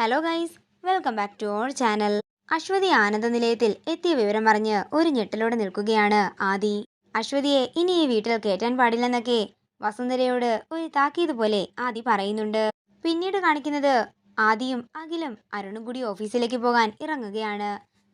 Hello guys welcome back to our channel Ashwathi ആനന്ദ നിലയത്തിൽ എത്തിയ വിവരം പറഞ്ഞ് ഒരു ഞെട്ടലോടെ നിൽക്കുകയാണ് ആദി. അശ്വതിയെ ഇനി ഈ വീട്ടിൽ കയറ്റാൻ പാടില്ലെന്നൊക്കെ വസുന്ധരയോട് ഒരു താക്കീത് പോലെ ആദി പറയുന്നുണ്ട്. പിന്നീട് കാണിക്കുന്നത് ആദിയും അഖിലും അരുണും കൂടി ഓഫീസിലേക്ക് പോകാൻ ഇറങ്ങുകയാണ്.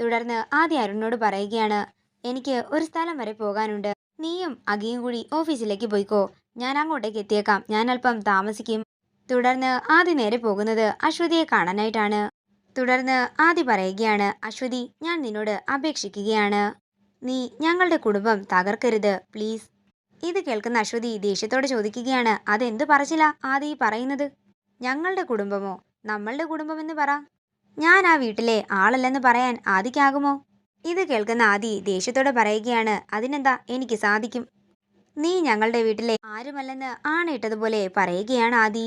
തുടർന്ന് ആദി അരുണിനോട് പറയുകയാണ് എനിക്ക് ഒരു സ്ഥലം വരെ പോകാനുണ്ട്. നീയും അഖിയും കൂടി ഓഫീസിലേക്ക് പോയിക്കോ. ഞാൻ അങ്ങോട്ടേക്ക് എത്തിയേക്കാം. ഞാൻ അല്പം താമസിക്കും. തുടർന്ന് ആദി നേരെ പോകുന്നത് അശ്വതിയെ കാണാനായിട്ടാണ്. തുടർന്ന് ആദി പറയുകയാണ് അശ്വതി ഞാൻ നിന്നോട് അപേക്ഷിക്കുകയാണ്. നീ ഞങ്ങളുടെ കുടുംബം തകർക്കരുത് പ്ലീസ്. ഇത് കേൾക്കുന്ന അശ്വതി ദേഷ്യത്തോടെ ചോദിക്കുകയാണ് അതെന്ത് പറച്ചില്ല ആദി പറയുന്നത്? ഞങ്ങളുടെ കുടുംബമോ? നമ്മളുടെ കുടുംബമെന്ന് പറ. ഞാൻ ആ വീട്ടിലെ ആളല്ലെന്ന് പറയാൻ ആദിക്കാകുമോ? ഇത് കേൾക്കുന്ന ആദി ദേഷ്യത്തോടെ പറയുകയാണ് അതിനെന്താ? എനിക്ക് സാധിക്കും. നീ ഞങ്ങളുടെ വീട്ടിലെ ആരുമല്ലെന്ന് ആണയിട്ടതുപോലെ പറയുകയാണ് ആദി.